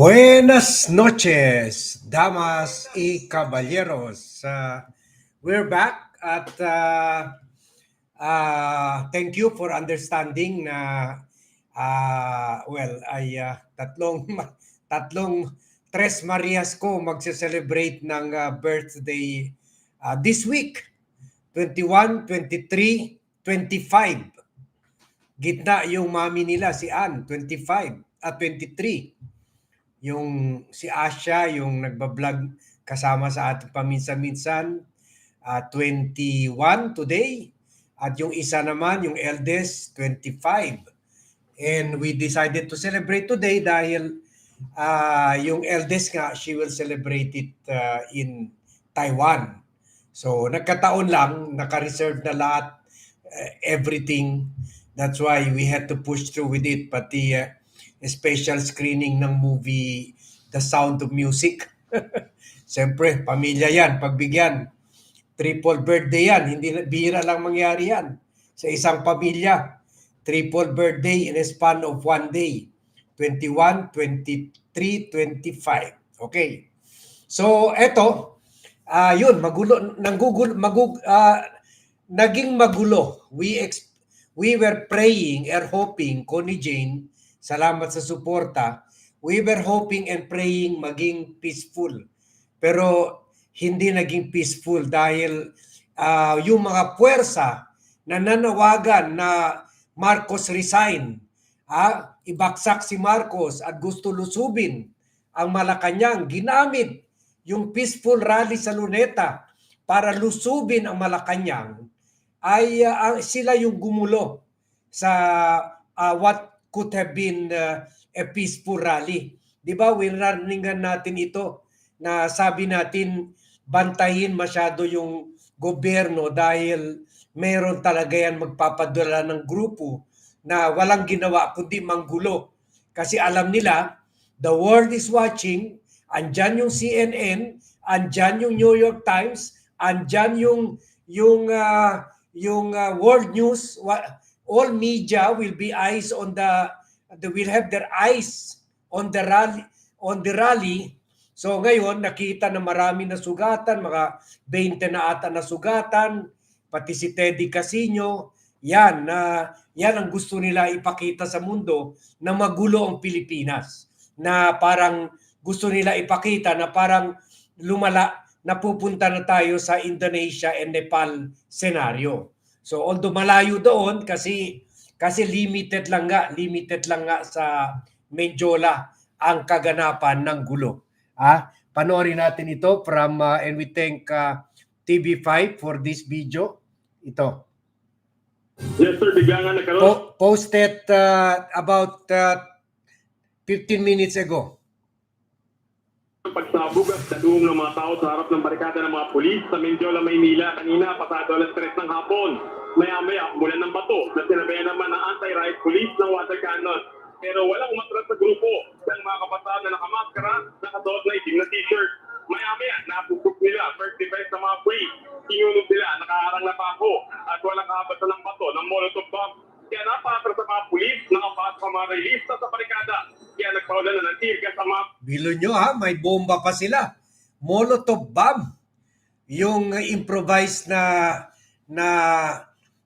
Buenas noches, damas y caballeros. Uh, we're back at uh, uh, thank you for understanding na uh, well ay uh, tatlong tatlong Tres Marias ko magse-celebrate ng uh, birthday uh, this week 21, 23, 25. Gitna yung mami nila si Ann 25 at 23 yung si Asha, yung nagbablog kasama sa ating paminsan-minsan, uh, 21 today. At yung isa naman, yung eldest, 25. And we decided to celebrate today dahil uh, yung eldest nga, she will celebrate it uh, in Taiwan. So nagkataon lang, naka-reserve na lahat, uh, everything. That's why we had to push through with it. Pati uh, special screening ng movie The Sound of Music. Siyempre, pamilya yan, pagbigyan. Triple birthday yan, hindi bihira lang mangyari yan. Sa isang pamilya, triple birthday in a span of one day. 21, 23, 25. Okay. So, eto, ah yun, magulo, nanggugulo, magug, ah, naging magulo. We ex, we were praying or hoping, Connie Jane, salamat sa suporta, we were hoping and praying maging peaceful. Pero hindi naging peaceful dahil ah, yung mga puwersa na nanawagan na Marcos resign, ah, ibaksak si Marcos at gusto lusubin ang Malacanang, ginamit yung peaceful rally sa Luneta para lusubin ang Malacanang, ay ang- sila yung gumulo sa ah, what could have been uh, a peaceful rally. Di ba, winarningan natin ito na sabi natin bantayin masyado yung gobyerno dahil meron talaga yan magpapadala ng grupo na walang ginawa kundi manggulo. Kasi alam nila, the world is watching, andyan yung CNN, andyan yung New York Times, andyan yung yung ah, yung ah, world news, all media will be eyes on the they will have their eyes on the rally on the rally so ngayon nakita na marami na sugatan mga 20 na ata na sugatan pati si Teddy Casino yan na yan ang gusto nila ipakita sa mundo na magulo ang Pilipinas na parang gusto nila ipakita na parang lumala napupunta na tayo sa Indonesia and Nepal scenario. So although malayo doon kasi kasi limited lang nga, limited lang nga sa Menjola ang kaganapan ng gulo. Ah, panoorin natin ito from uh, and we thank uh, TV5 for this video. Ito. Yes sir, bigla nga nagkaroon Po- posted uh, about uh, 15 minutes ago. Pagsabog at dalawang ng mga tao sa harap ng barikada ng mga pulis sa Mendiola, Maynila kanina pasado alas 3 ng hapon. Maya-maya, mula ng bato na sinabayan naman ng anti-riot police ng water cannon. Pero walang umatras sa grupo ng mga kabataan na nakamaskara, nakasuot na itim na t-shirt. Maya-maya, napupok nila, first defense ng mga police. Tinulog nila, nakaharang na pako at walang kabata ng bato ng molotov bomb. Kaya napatras sa mga pulis, nakapaas sa mga realista sa barikada. Kaya nagpaulan na ng tear gas sa mga Bilo nyo ha, may bomba pa sila. Molotov bomb. Yung improvised na na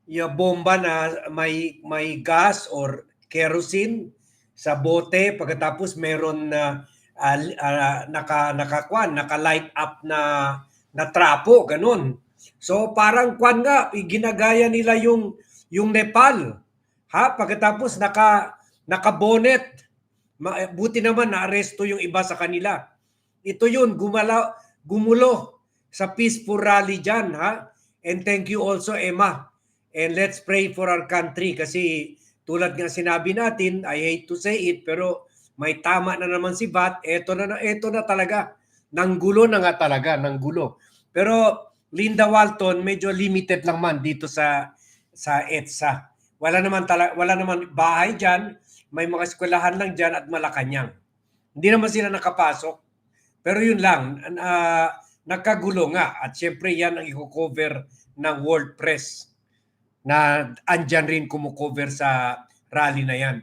yung bomba na may may gas or kerosene sa bote pagkatapos meron na uh, uh, naka nakakwan, naka-light up na na trapo, ganun. So parang kwan nga, ginagaya nila yung yung Nepal. Ha, pagkatapos naka naka-bonnet Ma- eh, buti naman na-aresto yung iba sa kanila. Ito yun, gumala, gumulo sa peaceful rally dyan, ha? And thank you also, Emma. And let's pray for our country kasi tulad nga sinabi natin, I hate to say it, pero may tama na naman si Bat. Eto na, eto na talaga. Nanggulo na nga talaga, nanggulo. Pero Linda Walton, medyo limited lang man dito sa sa EDSA. Wala naman tala, wala naman bahay diyan, may mga eskwelahan lang diyan at Malacanang. Hindi naman sila nakapasok. Pero yun lang, uh, nagkagulo nga at syempre yan ang i-cover ng World Press na andyan rin kumukover sa rally na yan.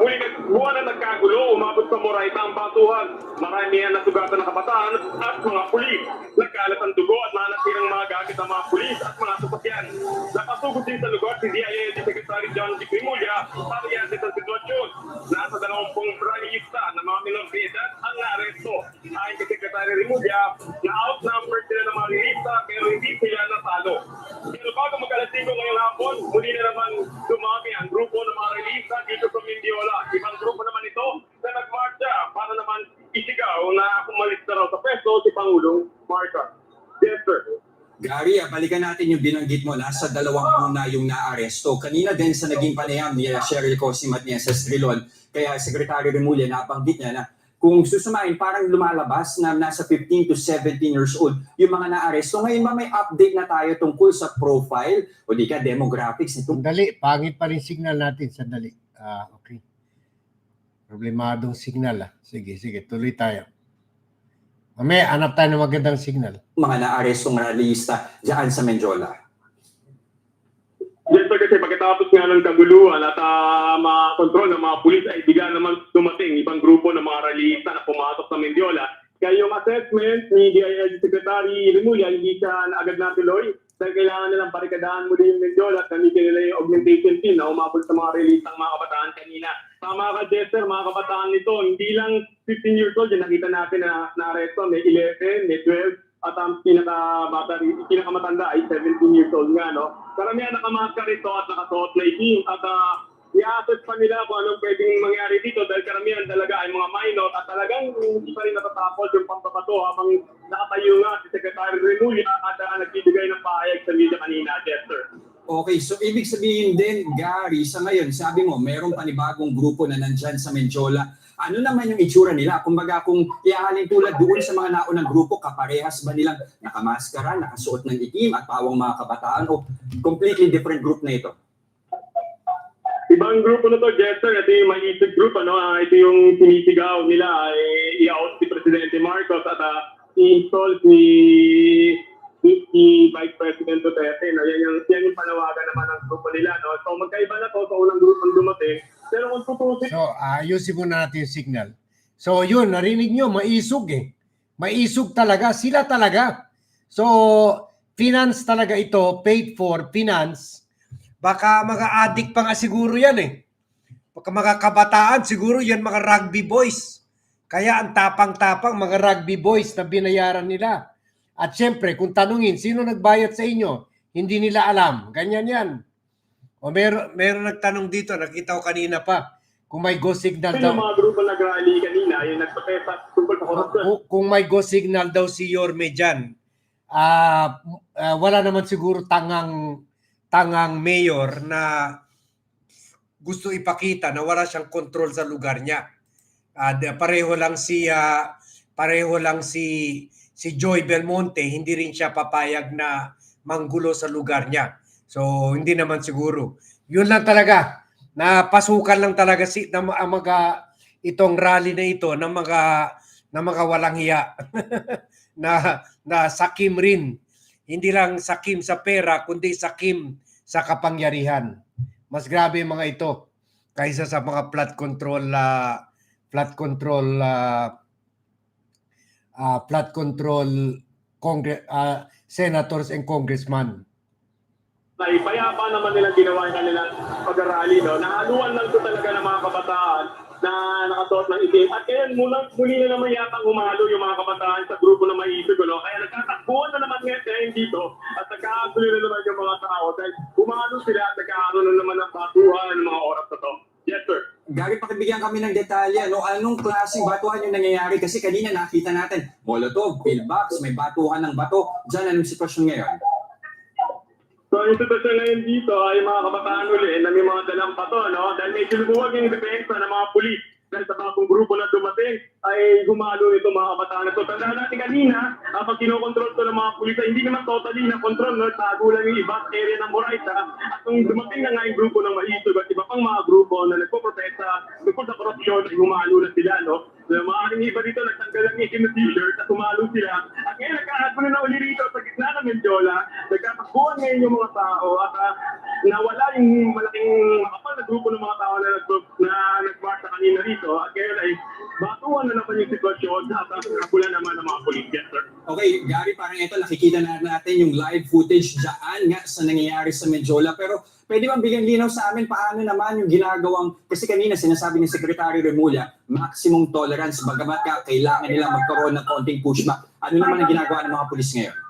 pulis nagkagulo, umabot sa Moraita ang batuhan. Marami ang nasugatan ng kabataan at mga pulis. Nagkalat ang dugo at nanasirang mga gamit ng mga pulis at mga sasakyan. Nakasugod din sa lugar si DILG Secretary John D. Primulya para iasit ang sitwasyon. Nasa dalawampung rallyista na mga minor de ang naaresto. Ayon kay Secretary Rimulya, na outnumbered sila balikan natin yung binanggit mo. Nasa dalawang na yung naaresto. Kanina din sa naging panayam ni ah, Cheryl Cosim at ni SS kaya Secretary Remulla nabanggit niya na kung susumain, parang lumalabas na nasa 15 to 17 years old yung mga naaresto. Ngayon ba may update na tayo tungkol sa profile o di ka demographics nitong Sandali, pangit pa rin signal natin. Sandali. Ah, okay. Problemadong signal ah. Sige, sige, tuloy tayo. Mamaya, hanap tayo ng magandang signal. mga naarestong rallyista dyan sa Menjola? Yes, sir, kasi pagkatapos nga ng kaguluhan at uh, makontrol ng mga pulis ay bigla naman dumating ibang grupo ng mga rallyista na pumasok sa Mendiola. Kaya yung assessment ni DILG Secretary Remulla, hindi siya na agad natuloy dahil kailangan nilang barikadahan muli yung Mendiola at gamitin nila yung augmentation team na umabot sa mga rallyistang mga kabataan kanina. Tama ka, Jester, mga kabataan nito, hindi lang 15 years old, yung nakita natin na na-arresto, may 11, may 12, at ang pinaka-bata, pinakamatanda ay 17 years old nga, no? Karamihan nakamaskar ito at nakasuot na itim at uh, i-assess pa nila kung anong pwedeng mangyari dito dahil karamihan talaga ay mga minor at talagang hindi pa rin natatapos yung pambabato habang nakatayo nga si Secretary Remulla at uh, nagbibigay ng pahayag sa media kanina, Jester. Okay, so ibig sabihin din, Gary, sa ngayon, sabi mo, merong panibagong grupo na nandyan sa Menjola. Ano naman yung itsura nila? Kumbaga, kung iaalin tulad doon sa mga naunang grupo, kaparehas ba nilang nakamaskara, nakasuot ng itim at pawang mga kabataan o completely different group na ito? Ibang grupo na to, Jester, ito yung maisip group, ano, ah, ito yung sinisigaw nila, ay i-out si Presidente Marcos at uh, i-install si, si Vice President Duterte. No? Yan, yung, yan yung panawagan naman ng grupo nila. No? So magkaiba na to sa unang grupo ang dumating. Pero kung tutusin, So, ayusin muna natin yung signal. So, yun, narinig nyo, maisog eh. Maisog talaga. Sila talaga. So, finance talaga ito, paid for, finance. Baka mga addict pa nga siguro yan eh. Baka mga kabataan, siguro yan mga rugby boys. Kaya ang tapang-tapang mga rugby boys na binayaran nila. At syempre, kung tanungin, sino nagbayad sa inyo? Hindi nila alam. Ganyan yan. O meron, meron nagtanong dito, nakita ko kanina pa, kung may go signal daw. yung mga grupo nag-rally kanina, yung nagprotesta tungkol sa. Kung, kung may go signal daw si Yorme dyan, ah ah, wala naman siguro tangang tangang mayor na gusto ipakita na wala siyang control sa lugar niya. De- pareho lang si ah, pareho lang si si Joy Belmonte, hindi rin siya papayag na manggulo sa lugar niya. So hindi naman siguro. Yun lang talaga. Napasukan lang talaga si na, ang mga itong rally na ito ng mga na mga walang hiya na na sakim rin. Hindi lang sakim sa pera kundi sakim sa kapangyarihan. Mas grabe mga ito kaysa sa mga flood control ah, flood control ah, ah, flood control congre- ah, senators and congressmen. na ipayapa naman nilang ginawa yung kanilang pag-rally, no? Nahaluan lang to talaga ng mga kabataan na nakasuot ng itim. At kaya mula, muli na naman yata humalo yung mga kabataan sa grupo na maisip, no? Kaya nagtatakbuhan na naman ngayon ngayon dito at nagkakagulo na naman yung mga tao dahil humalo sila at nagkakaroon na naman ng batuhan ng mga oras na to. Yes, sir. Gary, pakibigyan kami ng detalye. No? Anong klaseng batuhan yung nangyayari? Kasi kanina nakita natin, molotov, pillbox, may batuhan ng bato. Diyan, anong sitwasyon ngayon? So, yung sitwasyon ngayon dito ay mga kabataan uli na may mga dalang pato, no? Dahil medyo lumuwag yung depensa ng mga pulis dahil sa bagong grupo na dumating ay gumalo ito mga kabataan na to. Tandaan natin kanina, uh, pag kinokontrol to ng mga pulis, ay hindi naman totally na control, no? Tago lang yung iba area ng Moraita. At nung dumating na nga yung grupo ng Maisog at iba pang mga grupo na nagpo-protesta tungkol sa korupsyon, ay gumalo na sila, no? So, maaaring iba dito nagtanggal itim na t-shirt at tumalo sila. At ngayon nagkakagulo na uli rito sa gitna ng Mendiola. Nagkatakbuhan ngayon yung mga tao at ah, nawala yung malaking makapal na grupo ng mga tao na, nag na nagmarcha kanina rito at ngayon ay batuan na naman yung sitwasyon at nakapula naman ng mga. Yes, sir. Okay, Gary, parang ito, nakikita na natin yung live footage dyan nga sa nangyayari sa Medjola. Pero pwede bang bigyan linaw sa amin paano naman yung ginagawang, kasi kanina sinasabi ni Secretary Remulla, maximum tolerance, bagamat ka, kailangan nila magkaroon ng konting pushback. Ano naman ang ginagawa ng mga pulis ngayon?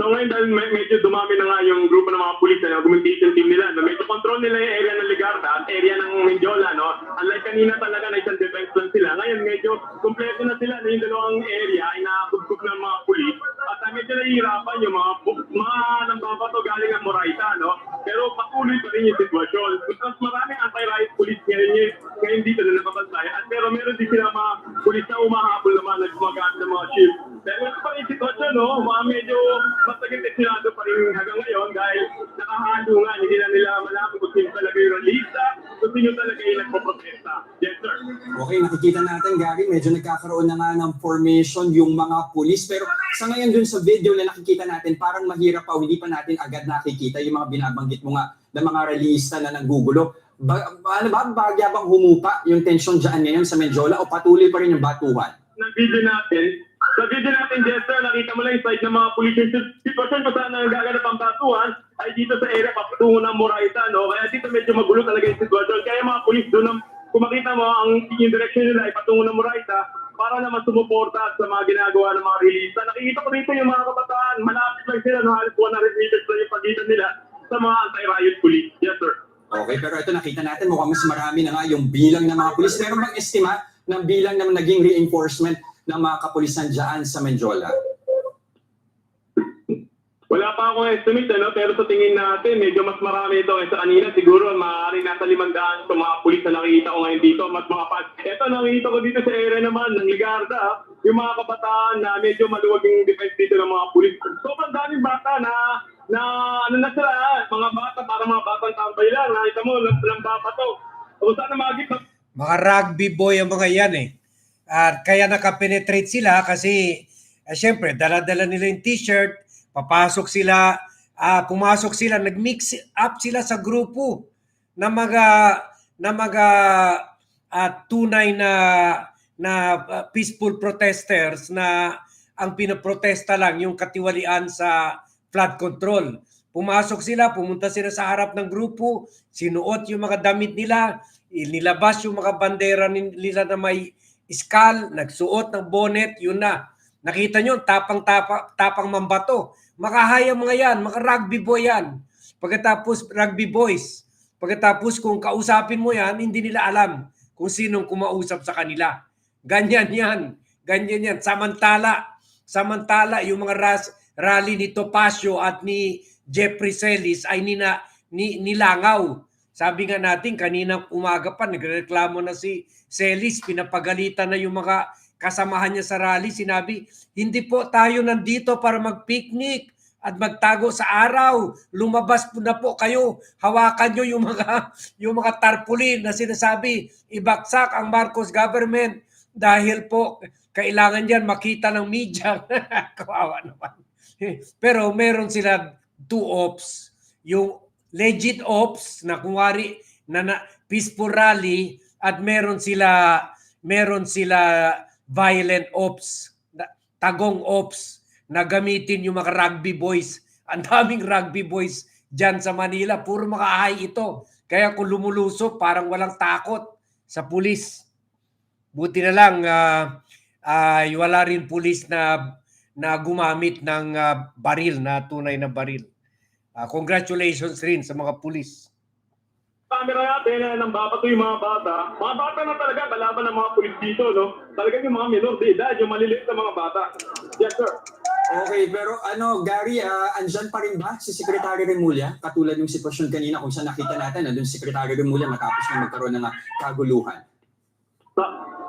So ngayon dahil me- medyo dumami na nga yung grupo ng mga pulis na augmentation team nila, no? medyo control nila yung area ng Ligarda at area ng Mindiola. No? Unlike kanina talaga na isang defense lang sila. Ngayon medyo kumpleto na sila na yung dalawang area ay nakabugtog ng mga pulis. At uh, medyo nahihirapan yung mga, mga nambabato galing ng Moraita. No? Pero patuloy pa rin yung sitwasyon. Mas maraming anti-riot police ngayon, ngayon, ngayon dito na nakapantay. At pero meron din sila mga pulis na umahabol naman na gumagamit ng mga shield. Pero ito pa yung sitwasyon, no? mga medyo mas naging teksinado pa rin hanggang ngayon dahil nakahalo nga, hindi na nila malaman kung sino talaga yung realista, kung sino talaga yung nagpo-protesta. Yes, sir. Okay, nakikita natin, Gary, medyo nagkakaroon na nga ng formation yung mga pulis. Pero sa ngayon dun sa video na nakikita natin, parang mahirap pa, hindi pa natin agad nakikita yung mga binabanggit mo nga na mga realista na nanggugulo. Ba, ano ba, bagya bang humupa yung tension dyan ngayon sa Medjola o patuloy pa rin yung batuhan? ng video natin, sa video natin, Jester, nakita mo lang yung side ng mga police yung sitwasyon kung saan nagaganap ang batuhan ay dito sa area papatungo ng Moraita, no? Kaya dito medyo magulo talaga yung sitwasyon. Kaya mga police doon, kung makita mo, ang yung direction nila ay patungo ng Moraita para naman sumuporta sa mga ginagawa ng mga release. Nakikita ko dito yung mga kabataan, malapit lang sila, no? halos 100 meters lang yung pagitan nila sa mga anti-riot police. Yes, sir. Okay, pero ito nakita natin mukhang mas marami na nga yung bilang ng mga pulis. Meron bang estima ng bilang na naging reinforcement ng mga kapulisan dyan sa Medjola? Wala pa akong estimate, ano? pero sa tingin natin, medyo mas marami ito kaysa kanina. Siguro, maaaring nasa limandaan sa mga pulis na nakikita ko ngayon dito. Mas mga pas. Ito, nakikita ko dito sa area naman ng Ligarda, ah. yung mga kabataan na medyo maluwag yung defense dito ng mga pulis. Sobrang daming bata na na ano na sila, ah, mga bata, para mga batang tambay lang. Nakita mo, lang, lang bata to. Kung saan na magiging Mga rugby boy ang mga yan eh. At kaya nakapenetrate sila kasi eh, syempre dala-dala nila yung t-shirt, papasok sila, ah, pumasok sila, nag-mix up sila sa grupo na mga na mga ah, tunay na na ah, peaceful protesters na ang pinoprotesta lang yung katiwalian sa flood control. Pumasok sila, pumunta sila sa harap ng grupo, sinuot yung mga damit nila, nilabas yung mga bandera nila na may iskal, nagsuot ng bonnet, yun na. Nakita nyo, tapang tapang, tapang mambato. Makahaya mga yan, mga rugby boy yan. Pagkatapos rugby boys. Pagkatapos kung kausapin mo yan, hindi nila alam kung sinong kumausap sa kanila. Ganyan yan. Ganyan yan. Samantala, samantala yung mga ras, rally ni Topacio at ni Jeffrey Celis ay nina, ni, nilangaw. Sabi nga natin, kanina umaga pa, nagreklamo na si Celis, pinapagalitan na yung mga kasamahan niya sa rally. Sinabi, hindi po tayo nandito para mag-picnic at magtago sa araw. Lumabas po na po kayo. Hawakan nyo yung mga, yung mga tarpaulin na sinasabi, ibaksak ang Marcos government dahil po kailangan yan makita ng media. Kawawa naman. Pero meron sila two ops. Yung legit ops na kunwari na, na peaceful rally at meron sila meron sila violent ops, tagong ops na gamitin yung mga rugby boys. Ang daming rugby boys dyan sa Manila. Puro makahay ito. Kaya kung lumulusok, parang walang takot sa pulis. Buti na lang, ah, ah, wala rin pulis na na gumamit ng ah, baril na tunay na baril. Ah, congratulations rin sa mga pulis. camera natin na nang babato yung mga bata. Mga bata na talaga kalaban ng mga pulis dito, no? Talagang yung mga minor de edad, yung maliliit na mga bata. Yes, sir. Okay, pero ano, Gary, ah, andyan pa rin ba si Secretary Remulla? Katulad yung sitwasyon kanina kung saan nakita natin, nandun si Secretary Remulla matapos na magkaroon ng ah, kaguluhan.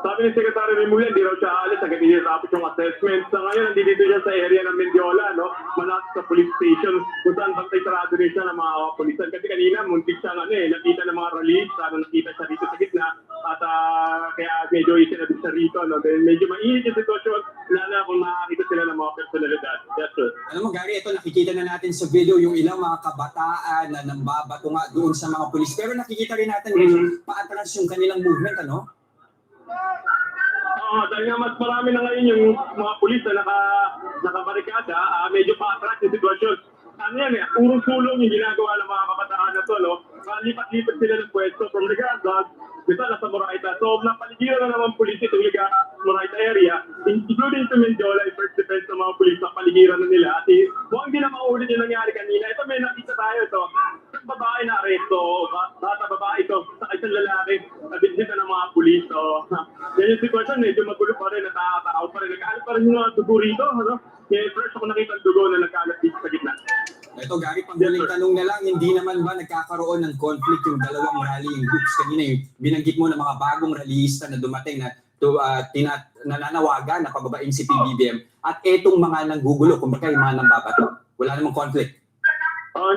Sa, Sabi ni Secretary Remulla, hindi raw siya alis tapos yung assessment. Sa ngayon, nandito siya sa area ng Mendiola, no? malapit sa police station, kung saan bantay sarado rin siya ng mga polisan. Kasi kanina, muntik siya ano, eh, nakita ng mga release, ano, nakita siya dito sa gitna, at ah, kaya medyo isinabit siya rito. No? Then, medyo mainit yung sitwasyon, lalo na kung makakita sila ng mga personalidad. Yes, sir. Alam mo, Gary, ito nakikita na natin sa video yung ilang mga kabataan na nambabato nga doon sa mga pulis. Pero nakikita rin natin Mhm. paatras yung kanilang movement, ano? Oo, dahil nga mas marami na ngayon yung mga pulis na naka, nakabarikada, ah, medyo pa-attract yung sitwasyon. Ano yan eh, urong sulong yung ginagawa ng mga kabataan na to, no? Ah, Lipat-lipat sila ng pwesto from Ligardas, bisa nasa Moraita. So, napaligiran na naman pulis itong Ligardas, Moraita area, including sa Mendiola, yung first defense ng mga pulis, napaligiran na nila. At mukhang hindi na maulit yung nangyari kanina. Ito may nakita tayo ito. Isang babae na aresto, ba- bata babae ito, sa isang lalaki, nabisita ng mga pulis. So, yan yung sitwasyon, medyo magulo pa rin, nakakatao pa rin. Nagkaalat pa rin yung mga dugo rito, ano? Kaya first ako nakita ang dugo na nagkaalat dito sa gitna. Ito, Gary, panghuling tanong na lang, hindi naman ba nagkakaroon ng conflict yung dalawang rallying groups? Kanina yung binanggit mo ng mga bagong rallyista na dumating na to, uh, tina, nananawagan na pababain si PBBM at etong mga nanggugulo, kumbaga yung mga nambabato. Wala namang conflict. Uh,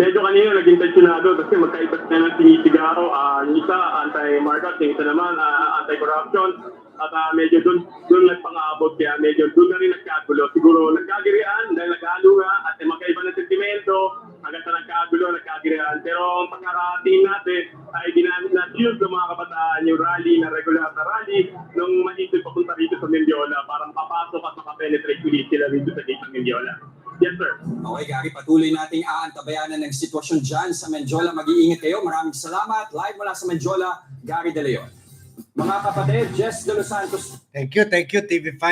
medyo kanina naging tensionado kasi magkaiba na ng sinisigaro. Ah, yung isa, anti-markup, yung isa naman, ah, anti-corruption. At ah, medyo doon doon nagpang-aabot kaya medyo doon na rin nagkagulo. Siguro nagkagirian dahil nagkalo nga at eh, magkaiba ng sentimento hanggang sa nagkagulo, nagkagirian. Pero ang pagkarating natin ay ginamit na shield ng mga kabataan yung rally na regular na rally nung maisip papunta rito sa Mendiola para makapasok at makapenetrate ulit sila rito sa gate ng Mendiola. Yes, sir. Okay, Gary, patuloy nating aantabayanan ng sitwasyon dyan sa Menjola. Mag-iingat kayo. Maraming salamat. Live mula sa Menjola, Gary De Leon. Mga kapatid, Jess De Los Santos, Thank you, thank you, TV5.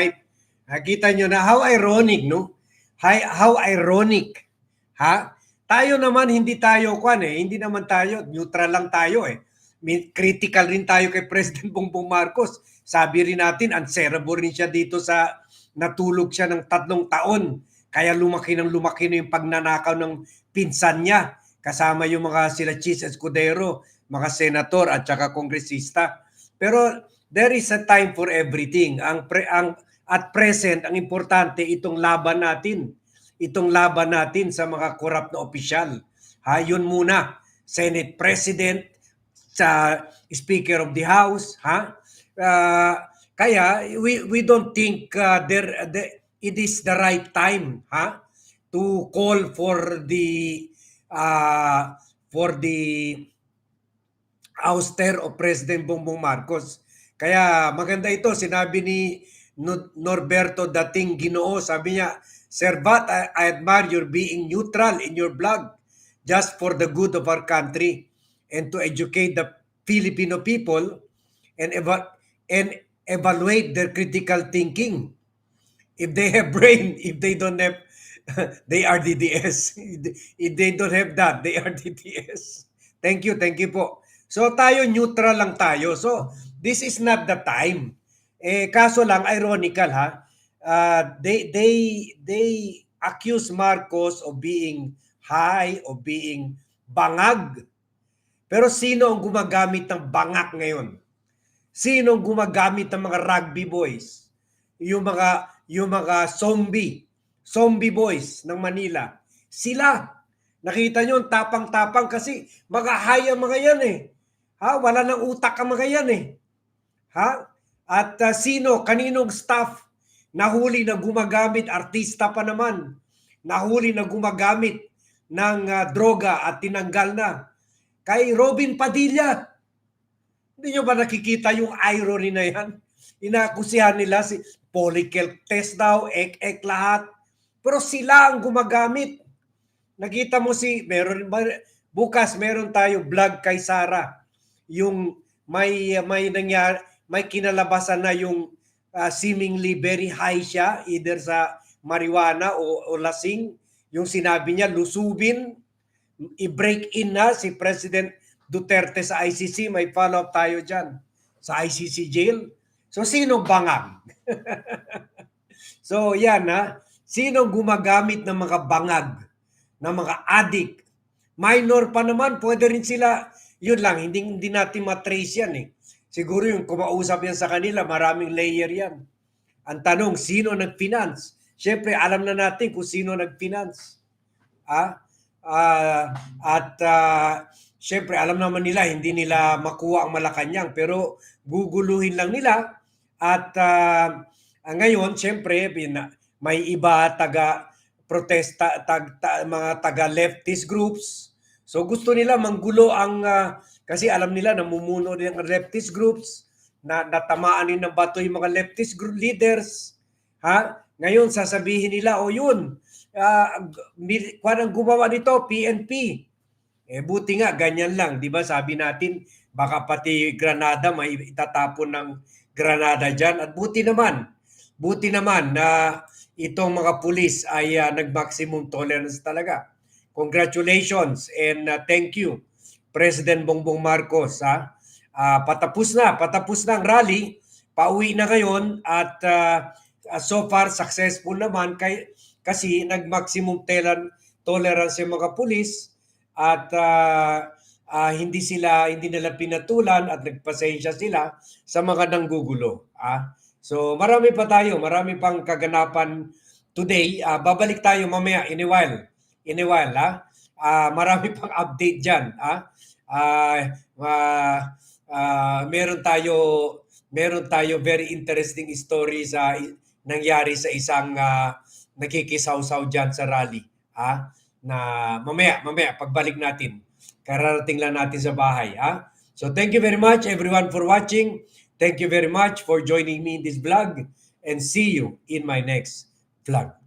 Nakita nyo na how ironic, no? How ironic. Ha? Tayo naman, hindi tayo, kwan eh, hindi naman tayo, neutral lang tayo eh. Critical rin tayo kay President Bongbong Marcos. Sabi rin natin, unserable rin siya dito sa natulog siya ng tatlong taon. Kaya lumaki ng lumaki na yung pagnanakaw ng pinsan niya. Kasama yung mga sila Chis Escudero, mga senator at saka kongresista. Pero there is a time for everything. Ang pre, ang at present ang importante itong laban natin. Itong laban natin sa mga corrupt na opisyal. Ha, muna. Senate President, sa Speaker of the House, ha? Ah, kaya we we don't think uh, there the, it is the right time, ha? To call for the uh, for the ouster of President Bongbong Marcos. Kaya maganda ito, sinabi ni No- Norberto dating Ginoo, sabi niya, Sir Bat, I, I admire your being neutral in your blog just for the good of our country and to educate the Filipino people and eva- and evaluate their critical thinking. If they have brain, if they don't have, they are DDS. If they don't have that, they are DDS. Thank you, thank you po. So tayo neutral lang tayo. So this is not the time. Eh kaso lang ironical ha. Uh, they they they accuse Marcos of being high of being bangag. Pero sino ang gumagamit ng bangak ngayon? Sino ang gumagamit ng mga rugby boys? Yung mga yung mga zombie, zombie boys ng Manila. Sila. Nakita nyo, ang tapang-tapang kasi mga high ang mga yan eh. Ha? Wala nang utak ang mga yan eh. Ha? At uh, sino, kaninong staff nahuli na gumagamit, artista pa naman, nahuli na gumagamit ng uh, droga at tinanggal na. Kay Robin Padilla. Hindi nyo ba nakikita yung irony na yan? Inakusihan nila si Polykel test daw, ek-ek lahat. Pero sila ang gumagamit. Nakita mo si, meron, bukas meron tayo vlog kay Sara. Yung may, may nangyari, may kinalabasan na yung uh, seemingly very high siya, either sa marijuana o, o lasing. Yung sinabi niya, lusubin, i-break in na si President Duterte sa ICC. May follow-up tayo dyan sa ICC jail. So, sino bangag? so, yan ha. Sino gumagamit ng mga bangag, ng mga addict? Minor pa naman, pwede rin sila, yun lang, hindi, hindi natin matrace yan eh. siguro yung kumausap yan sa kanila, maraming layer yan. Ang tanong, sino nag-finance? Siyempre, alam na natin kung sino nag-finance. Ah? Ah, at ah, siyempre, alam naman nila, hindi nila makuha ang Malacanang, pero guguluhin lang nila. At ah, ngayon, siyempre, may iba taga protesta tag, ta- mga taga leftist groups. So gusto nila manggulo ang ah, kasi alam nila namumuno din ang leftist groups na natamaan din ng bato yung mga leftist group leaders. Ha? Ngayon sasabihin nila o yun, uh, ang gumawa nito PNP. Eh buti nga ganyan lang, 'di ba? Sabi natin baka pati Granada may itatapon ng Granada diyan at buti naman. Buti naman na itong mga pulis ay ah, nag-maximum tolerance talaga. Congratulations and ah, thank you President Bongbong Marcos ha. Ah, patapos na, patapos na ang rally. Pauwi na ngayon at ah, so far successful naman kay kasi nag-maximum tolerance yung mga pulis at ah, ah, hindi sila hindi nila pinatulan at nagpasensya sila sa mga nanggugulo. Ah. So marami pa tayo, marami pang kaganapan today. Ah, babalik tayo mamaya in a while. In a while, ha? Ah, marami pang update diyan, ha? Ah, ah, ah, meron tayo meron tayo very interesting story sa nangyari sa isang ah, nakikisaw-saw diyan sa rally, ha? Na mamaya, mamaya pagbalik natin. Kararating lang natin sa bahay, ha? So thank you very much everyone for watching. Thank you very much for joining me in this vlog and see you in my next vlog.